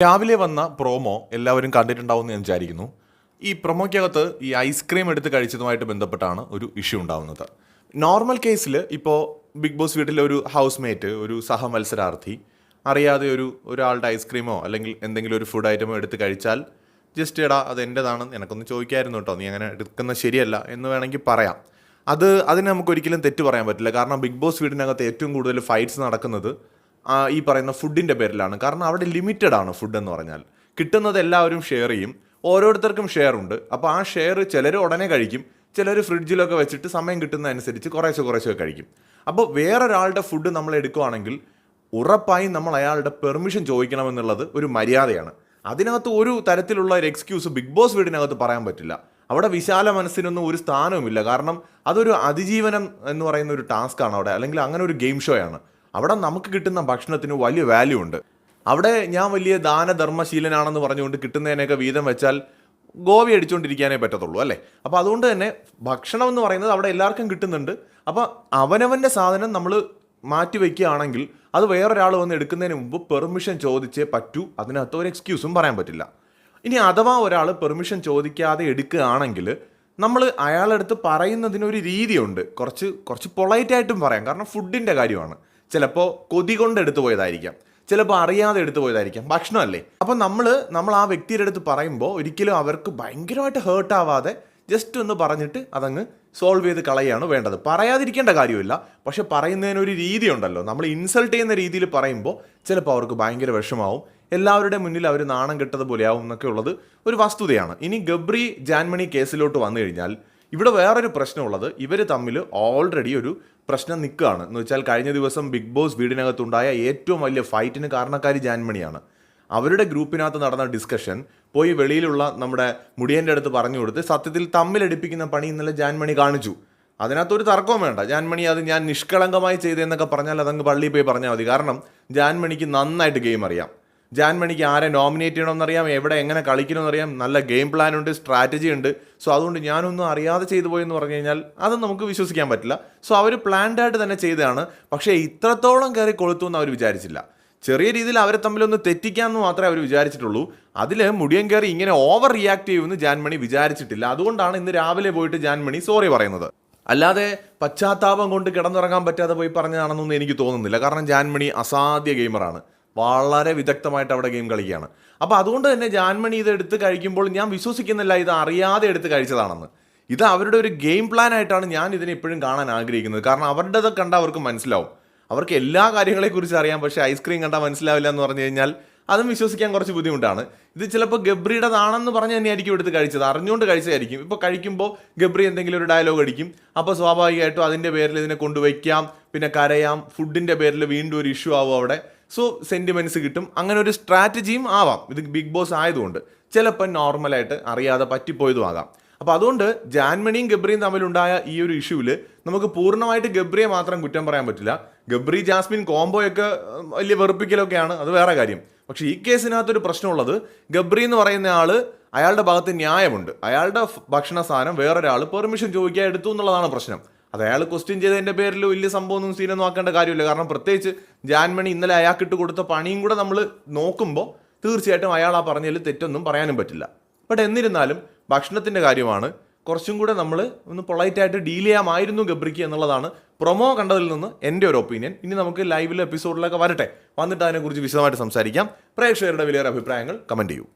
രാവിലെ വന്ന പ്രോമോ എല്ലാവരും കണ്ടിട്ടുണ്ടാവും എന്ന് ഞാൻ വിചാരിക്കുന്നു. ഈ പ്രൊമോയ്ക്കകത്ത് ഈ ഐസ്ക്രീം എടുത്ത് കഴിച്ചതുമായിട്ട് ബന്ധപ്പെട്ടാണ് ഒരു ഇഷ്യൂ ഉണ്ടാവുന്നത്. നോർമൽ കേസിൽ ഇപ്പോൾ ബിഗ് ബോസ് വീട്ടിലെ ഒരു ഹൗസ് മേറ്റ് ഒരു സഹമത്സരാർത്ഥി അറിയാതെ ഒരു ഒരാളുടെ ഐസ്ക്രീമോ അല്ലെങ്കിൽ എന്തെങ്കിലും ഒരു ഫുഡ് ഐറ്റമോ എടുത്ത് കഴിച്ചാൽ ജസ്റ്റ് എടാ അത് എന്റെതാണ് എനക്കൊന്ന് ചോദിക്കായിരുന്നു കേട്ടോ നീ അങ്ങനെ എടുക്കുന്നത് ശരിയല്ല എന്ന് വേണമെങ്കിൽ പറയാം. അത് അതിന് നമുക്ക് ഒരിക്കലും തെറ്റ് പറയാൻ പറ്റില്ല. കാരണം ബിഗ് ബോസ് വീടിനകത്ത് ഏറ്റവും കൂടുതൽ ഫൈറ്റ്സ് നടക്കുന്നത് ഈ പറയുന്ന ഫുഡിന്റെ പേരിലാണ്. കാരണം അവിടെ ലിമിറ്റഡ് ആണ് ഫുഡ് എന്ന് പറഞ്ഞാൽ. കിട്ടുന്നത് എല്ലാവരും ഷെയർ ചെയ്യും. ഓരോരുത്തർക്കും ഷെയർ ഉണ്ട്. അപ്പോൾ ആ ഷെയർ ചിലർ ഉടനെ കഴിക്കും. ചിലർ ഫ്രിഡ്ജിലൊക്കെ വെച്ചിട്ട് സമയം കിട്ടുന്നതനുസരിച്ച് കുറേശ്ശെ കുറേശ്ശെ കഴിക്കും. അപ്പോൾ വേറൊരാളുടെ ഫുഡ് നമ്മൾ എടുക്കുവാണെങ്കിൽ ഉറപ്പായും നമ്മൾ അയാളുടെ പെർമിഷൻ ചോദിക്കണമെന്നുള്ളത് ഒരു മര്യാദയാണ്. അതിനകത്ത് ഒരു തരത്തിലുള്ള ഒരു എക്സ്ക്യൂസ് ബിഗ് ബോസ് വീടിനകത്ത് പറയാൻ പറ്റില്ല. അവിടെ വിശാല മനസ്സിനൊന്നും ഒരു സ്ഥാനവുമില്ല. കാരണം അതൊരു അതിജീവനം എന്ന് പറയുന്ന ഒരു ടാസ്ക് ആണ് അവിടെ. അല്ലെങ്കിൽ അങ്ങനെ ഒരു ഗെയിം ഷോയാണ് അവിടെ നമുക്ക് കിട്ടുന്ന ഭക്ഷണത്തിന് വലിയ വാല്യൂ ഉണ്ട്. അവിടെ ഞാൻ വലിയ ദാനധർമ്മശീലനാണെന്ന് പറഞ്ഞുകൊണ്ട് കിട്ടുന്നതിനൊക്കെ വീതം വെച്ചാൽ ഗോവി അടിച്ചുകൊണ്ടിരിക്കാനേ പറ്റത്തുള്ളൂ അല്ലേ? അപ്പോൾ അതുകൊണ്ട് തന്നെ ഭക്ഷണം എന്ന് പറയുന്നത് അവിടെ എല്ലാവർക്കും കിട്ടുന്നുണ്ട്. അപ്പോൾ അവനവന്റെ സാധനം നമ്മൾ മാറ്റി വയ്ക്കുകയാണെങ്കിൽ അത് വേറൊരാൾ വന്ന് എടുക്കുന്നതിന് മുമ്പ് പെർമിഷൻ ചോദിച്ചേ പറ്റൂ. അതിനകത്ത് ഒരു എക്സ്ക്യൂസും പറയാൻ പറ്റില്ല. ഇനി അഥവാ ഒരാൾ പെർമിഷൻ ചോദിക്കാതെ എടുക്കുകയാണെങ്കിൽ നമ്മൾ അയാളടുത്ത് പറയുന്നതിനൊരു രീതിയുണ്ട്. കുറച്ച് കുറച്ച് പൊളൈറ്റായിട്ടും പറയാം. കാരണം ഫുഡിന്റെ കാര്യമാണ്. ചിലപ്പോൾ കൊതി കൊണ്ട് എടുത്തു പോയതായിരിക്കാം. ചിലപ്പോൾ അറിയാതെ എടുത്തു പോയതായിരിക്കാം. ഭക്ഷണമല്ലേ? അപ്പം നമ്മൾ നമ്മൾ ആ വ്യക്തിയുടെ അടുത്ത് പറയുമ്പോൾ ഒരിക്കലും അവർക്ക് ഭയങ്കരമായിട്ട് ഹേർട്ടാവാതെ ജസ്റ്റ് ഒന്ന് പറഞ്ഞിട്ട് അതങ്ങ് സോൾവ് ചെയ്ത് കളയാണ് വേണ്ടത്. പറയാതിരിക്കേണ്ട കാര്യമില്ല. പക്ഷെ പറയുന്നതിനൊരു രീതിയുണ്ടല്ലോ. നമ്മൾ ഇൻസൾട്ട് ചെയ്യുന്ന രീതിയിൽ പറയുമ്പോൾ ചിലപ്പോൾ അവർക്ക് ഭയങ്കര വിഷമാവും. എല്ലാവരുടെ മുന്നിൽ അവർ നാണം കെട്ടതുപോലെയാവും എന്നൊക്കെ ഉള്ളത് ഒരു വസ്തുതയാണ്. ഇനി ഗബ്രി ജാൻമണി കേസിലോട്ട് വന്നു കഴിഞ്ഞാൽ ഇവിടെ വേറൊരു പ്രശ്നമുള്ളത് ഇവർ തമ്മിൽ ഓൾറെഡി ഒരു പ്രശ്നം നിൽക്കുകയാണ്. എന്ന് വെച്ചാൽ കഴിഞ്ഞ ദിവസം ബിഗ് ബോസ് വീടിനകത്തുണ്ടായ ഏറ്റവും വലിയ ഫൈറ്റിന് കാരണക്കാരി ജാൻമണിയാണ്. അവരുടെ ഗ്രൂപ്പിനകത്ത് നടന്ന ഡിസ്കഷൻ പോയി വെളിയിലുള്ള നമ്മുടെ മുടിയന്റെ അടുത്ത് പറഞ്ഞു കൊടുത്ത് സത്യത്തിൽ തമ്മിലടിപ്പിക്കുന്ന പണി ഇന്നലെ ജാൻമണി കാണിച്ചു. അതിനകത്തൊരു തർക്കവും വേണ്ട. ജാൻമണി അത് ഞാൻ നിഷ്കളങ്കമായി ചെയ്തതെന്നൊക്കെ പറഞ്ഞാൽ അതങ്ങ് പള്ളിയിൽ പോയി പറഞ്ഞാൽ മതി. കാരണം ജാൻമണിക്ക് നന്നായിട്ട് ഗെയിം അറിയാം. ജാൻമണിക്ക് ആരെ നോമിനേറ്റ് ചെയ്യണമെന്നറിയാം എവിടെ എങ്ങനെ കളിക്കണമെന്നറിയാം നല്ല ഗെയിം പ്ലാൻ ഉണ്ട് സ്ട്രാറ്റജി ഉണ്ട്. സോ അതുകൊണ്ട് ഞാനൊന്നും അറിയാതെ ചെയ്തു പോയെന്ന് പറഞ്ഞു കഴിഞ്ഞാൽ അത് നമുക്ക് വിശ്വസിക്കാൻ പറ്റില്ല. സോ അവർ പ്ലാൻഡ് ആയിട്ട് തന്നെ ചെയ്തതാണ്. പക്ഷേ ഇത്രത്തോളം കയറി കൊളുത്തു എന്ന് അവർ വിചാരിച്ചില്ല. ചെറിയ രീതിയിൽ അവരെ തമ്മിലൊന്ന് തെറ്റിക്കാമെന്ന് മാത്രമേ അവർ വിചാരിച്ചിട്ടുള്ളൂ. അതിൽ മുടിയൻ കയറി ഇങ്ങനെ ഓവർ റിയാക്ട് ചെയ്യുമെന്ന് ജാൻമണി വിചാരിച്ചിട്ടില്ല. അതുകൊണ്ടാണ് ഇന്ന് രാവിലെ പോയിട്ട് ജാൻമണി സോറി പറയുന്നത്. അല്ലാതെ പശ്ചാത്താപം കൊണ്ട് കിടന്നുറങ്ങാൻ പറ്റാതെ പോയി പറഞ്ഞതാണെന്നൊന്നും എനിക്ക് തോന്നുന്നില്ല. കാരണം ജാൻമണി അസാധ്യ ഗെയിമറാണ് വളരെ വിദഗ്ധമായിട്ട് അവിടെ ഗെയിം കളിക്കുകയാണ്. അപ്പോൾ അതുകൊണ്ട് തന്നെ ജാൻമണി ഇത് എടുത്ത് കഴിക്കുമ്പോൾ ഞാൻ വിശ്വസിക്കുന്നില്ല ഇത് അറിയാതെ എടുത്ത് കഴിച്ചതാണെന്ന്. ഇത് അവരുടെ ഒരു ഗെയിം പ്ലാൻ ആയിട്ടാണ് ഞാൻ ഇതിനെ ഇപ്പോഴും കാണാൻ ആഗ്രഹിക്കുന്നത്. കാരണം അവരുടേത് കണ്ടാൽ അവർക്ക് മനസ്സിലാവും. അവർക്ക് എല്ലാ കാര്യങ്ങളെക്കുറിച്ച് അറിയാം പക്ഷേ ഐസ്ക്രീം കണ്ടാൽ മനസ്സിലാവില്ല എന്ന് പറഞ്ഞു കഴിഞ്ഞാൽ അതും വിശ്വസിക്കാൻ കുറച്ച് ബുദ്ധിമുട്ടാണ്. ഇത് ചിലപ്പോൾ ഗബ്രിയുടേതാണെന്ന് പറഞ്ഞ് തന്നെയായിരിക്കും എടുത്ത് കഴിച്ചത്. അറിഞ്ഞുകൊണ്ട് കഴിച്ചതായിരിക്കും. ഇപ്പോൾ കഴിക്കുമ്പോൾ ഗബ്രി എന്തെങ്കിലും ഒരു ഡയലോഗ് അടിക്കും. അപ്പോൾ സ്വാഭാവികമായിട്ടും അതിന്റെ പേരിൽ ഇതിനെ കൊണ്ടുവയ്ക്കാം പിന്നെ കരയാം ഫുഡിന്റെ പേരിൽ വീണ്ടും ഒരു ഇഷ്യൂ ആവും അവിടെ. സോ സെന്റിമെന്റ്സ് കിട്ടും. അങ്ങനെ ഒരു സ്ട്രാറ്റജിയും ആവാം. ഇത് ബിഗ് ബോസ് ആയതുകൊണ്ട്. ചിലപ്പോൾ നോർമലായിട്ട് അറിയാതെ പറ്റിപ്പോയതും ആകാം. അപ്പോൾ അതുകൊണ്ട് ജാൻമണിയും ഗബ്രിയും തമ്മിലുണ്ടായ ഈ ഒരു ഇഷ്യൂവിൽ നമുക്ക് പൂർണമായിട്ട് ഗബ്രിയെ മാത്രം കുറ്റം പറയാൻ പറ്റില്ല. ഗബ്രി ജാസ്മിൻ കോംബോയൊക്കെ വലിയ വെറുപ്പിക്കലൊക്കെയാണ്. അത് വേറെ കാര്യം. പക്ഷേ ഈ കേസിനകത്തൊരു പ്രശ്നമുള്ളത് ഗബ്രി എന്ന് പറയുന്ന ആൾ അയാളുടെ ഭാഗത്ത് ന്യായമുണ്ട്. അയാളുടെ ഭക്ഷണ സാധനം വേറൊരാൾ പെർമിഷൻ ചോദിക്കാൻ എടുത്തു എന്നുള്ളതാണ് പ്രശ്നം. അത് അയാൾ ക്വസ്റ്റ്യൻ ചെയ്തതിന്റെ പേരിൽ വലിയ സംഭവമൊന്നും സീനൊന്നും ആക്കേണ്ട കാര്യമില്ല. കാരണം പ്രത്യേകിച്ച് ജാൻമണി ഇന്നലെ അയാൾക്ക് ഇട്ട് കൊടുത്ത പണിയും കൂടെ നമ്മൾ നോക്കുമ്പോൾ തീർച്ചയായിട്ടും അയാൾ ആ പറഞ്ഞതിൽ തെറ്റൊന്നും പറയാനും പറ്റില്ല. ബട്ട് എന്നിരുന്നാലും ഭക്ഷണത്തിന്റെ കാര്യമാണ്. കുറച്ചും കൂടെ നമ്മൾ ഒന്ന് പൊളൈറ്റായിട്ട് ഡീൽ ചെയ്യാമായിരുന്നു ഗബ്രിക്ക് എന്നുള്ളതാണ് പ്രൊമോ കണ്ടതിൽ നിന്ന് എന്റെ ഒരു ഒപ്പീനിയൻ ഇനി നമുക്ക് ലൈവിലെ എപ്പിസോഡിലൊക്കെ വരട്ടെ. വന്നിട്ട് അതിനെക്കുറിച്ച് വിശദമായിട്ട് സംസാരിക്കാം. പ്രേക്ഷകരുടെ വിലയേറെ അഭിപ്രായങ്ങൾ കമന്റ് ചെയ്യൂ.